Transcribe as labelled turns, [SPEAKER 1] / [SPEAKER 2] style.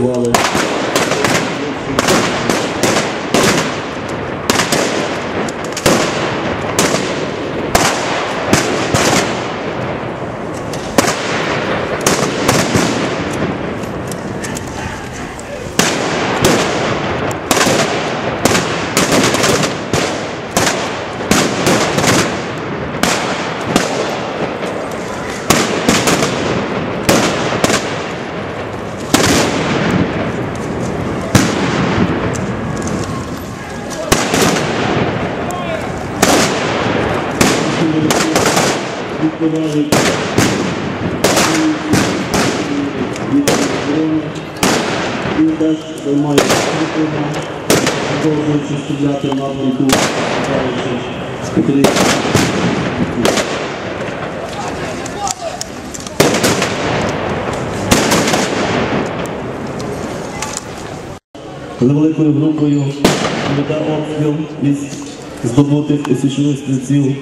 [SPEAKER 1] dwellers. Відповідали і теж спортом, продовжуючи стріляти напрямку, спокійно. Невеликою групою веде обстріл із здобутих січових стрільців